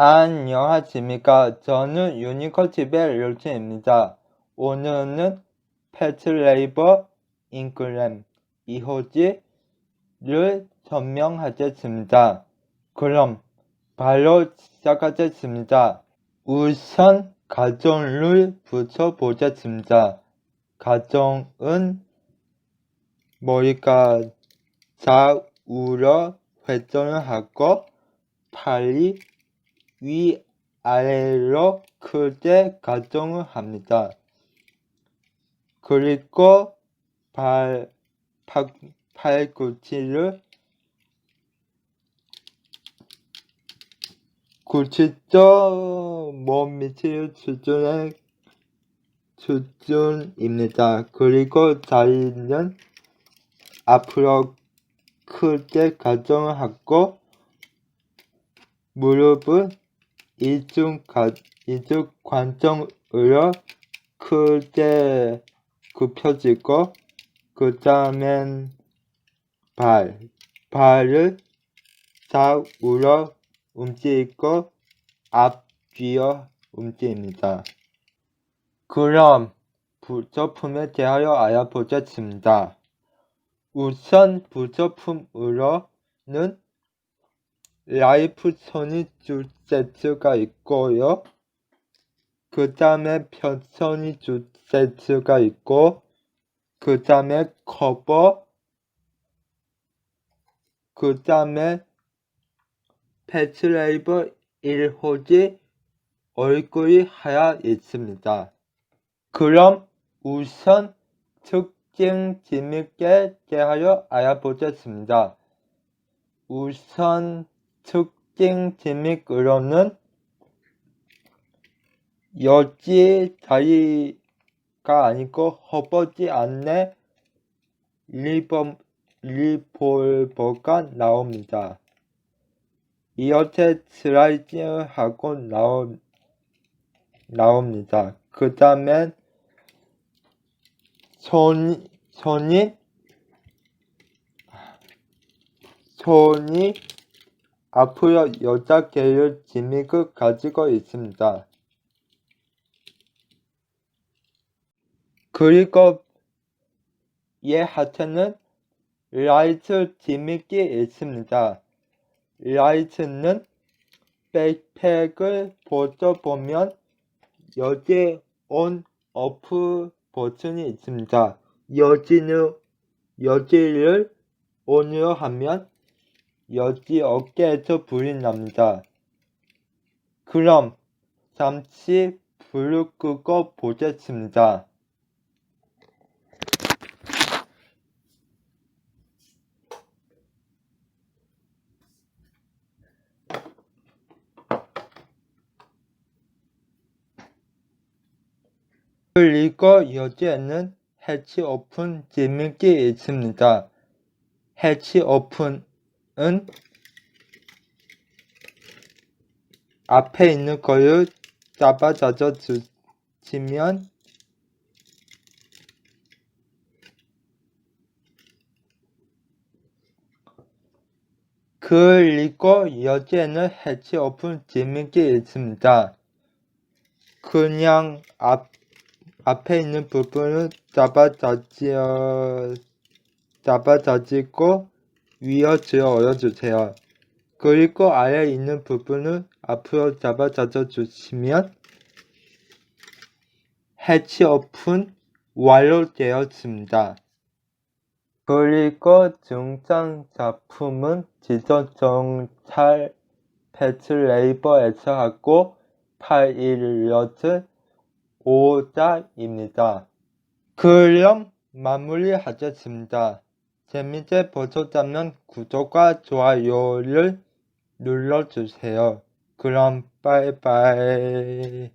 안녕하십니까. 저는 유니컬TV의 류진입니다. 오늘은 패트레이버 인글램 2호지를 설명하겠습니다. 그럼 바로 시작하겠습니다. 우선 가정을 붙여보겠습니다. 가정은 머리가 좌우로 회전을 하고 팔이 위아래로 크게 가정을 합니다. 그리고 발, 팔, 팔꿈치를 90도 몸 밑을 수준의 수준입니다. 그리고 다리는 앞으로 크게 가정을 하고 무릎은 이중 가, 이중 관정으로 크게 굽혀지고 그 다음엔 발, 발을 좌우로 움직이고 앞뒤로 움직입니다. 그럼 부조품에 대하여 알아보겠습니다. 우선 부조품으로는 라이프 손이 두 세트가 있고요. 그 다음에 편선이 두 세트가 있고, 그 다음에 커버, 그 다음에 패트레이버 1호지 얼굴이 하나 있습니다. 그럼 우선 특징 재밌게 대하여 알아보겠습니다. 우선 특징 재밌으로는 여지 다리가 아니고 허벅지 안에 리버, 리볼버가 나옵니다. 이렇게 슬라이딩을 하고 나오, 나옵니다. 그 다음에 손, 손이 손이 앞으로 여자 계열 기믹을 가지고 있습니다. 그리고 얘 하체는 라이트 기믹이 있습니다. 라이트는 백팩을 벗어보면 여기에 온 오프 버튼이 있습니다. 여기는 여기를 온으로 하면 여기 어깨에서 불이 납니다. 그럼 잠시 불을 끄고 보겠습니다. 그리고 여기에는 해치 오픈 기믹이 있습니다. 해치 오픈 은 앞에 있는 거를 잡아잡아 주시면 그리고 여기에는 해치 오픈 기믹이 있습니다. 그냥 앞, 앞에 있는 부분을 잡아잡지어, 잡아잡고 위로 들어 올려주세요. 그리고 아래에 있는 부분을 앞으로 잡아잡아 주시면 해치 오픈 완료되었습니다. 그리고 중장 작품은 지도 정찰 패트레이버에서 하고 파일럿 5자입니다. 그럼 마무리하겠습니다. 재밌게 보셨다면 구독과 좋아요를 눌러주세요. 그럼 빠이빠이.